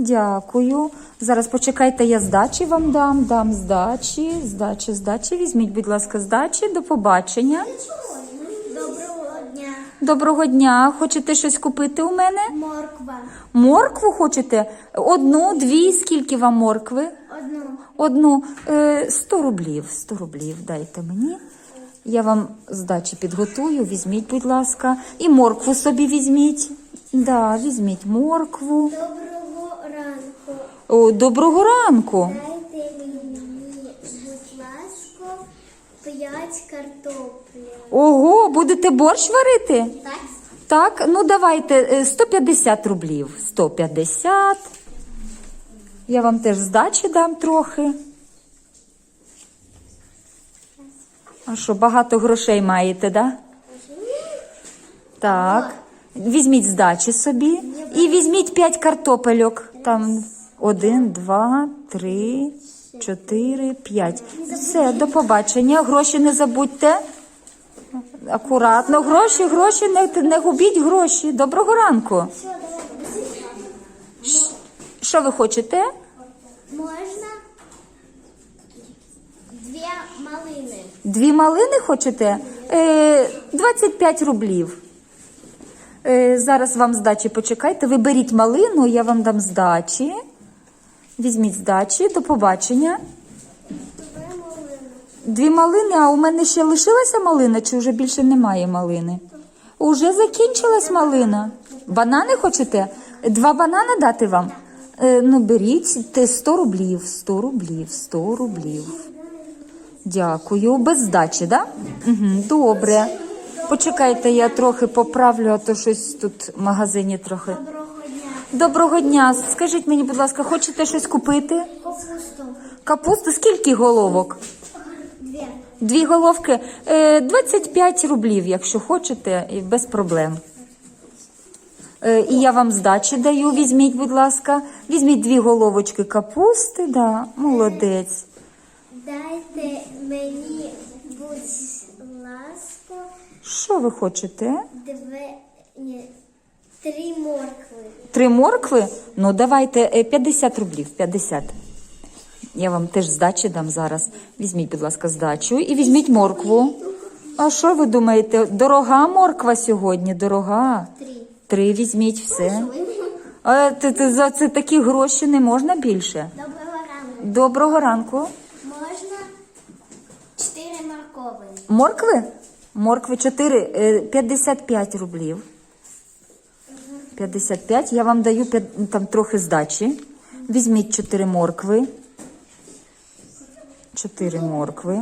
Дякую. Зараз почекайте, я здачі вам дам. Дам здачі, здачі, здачі. Візьміть, будь ласка, здачі. До побачення. Доброго дня. Доброго дня. Хочете щось купити у мене? Морква. Моркву хочете? Одну, дві. Скільки вам моркви? Одну. Одну е, рублів. 100 рублів дайте мені. Я вам здачі підготую. Візьміть, будь ласка. І моркву собі візьміть. Да, візьміть моркву. Ранку. О, доброго ранку. Дайте мені, будь ласка, п'ять картоплі. Ого, будете борщ варити? Так? Так, ну давайте е, 150 рублів. 150. Я вам теж здачі дам трохи. А що, багато грошей маєте, да? Так. Візьміть здачі собі. І візьміть 5 картопельок. Там один, два, три, чотири, п'ять. Все, до побачення. Гроші не забудьте. Акуратно, гроші, гроші, не, не губіть гроші. Доброго ранку. Що ви хочете? Можна дві малини. Дві малини хочете? Е, 25 рублів. Е, зараз вам здачі почекайте. Ви беріть малину, я вам дам здачі. Візьміть здачі, до побачення. Дві малини. А у мене ще лишилася малина, чи вже більше немає малини? Уже закінчилась малина. Банани хочете? Два банани дати вам? Е, ну, беріть те 100 рублів, 100 рублів, 100 рублів. Дякую. Без здачі, так? Да? Угу, добре. Почекайте, я трохи поправлю, а то щось тут в магазині трохи. Доброго дня. Скажіть мені, будь ласка, хочете щось купити? Капусту. Капусту? Скільки головок? Дві. Дві головки е, 25 рублів, якщо хочете, без проблем. Е, І я вам здачі даю. Візьміть, будь ласка. Візьміть дві головочки капусти, да, молодець. Дайте мені, будь ласка, Що ви хочете? дві, ні, три моркви. Три моркви? Ну, давайте е, 50 рублів. 50. Я вам теж здачі дам зараз. Візьміть, будь ласка, здачу і візьміть моркву. А що ви думаєте? Дорога морква сьогодні, дорога. Три. Три візьміть все. А ти, ти, за це такі гроші не можна більше. Доброго ранку. Доброго ранку. Можна чотири моркови. Моркви? Моркви 4, е, 55 рублів. 55. Я вам даю п'ят- там трохи здачі. Візьміть 4 моркви. 4 моркви.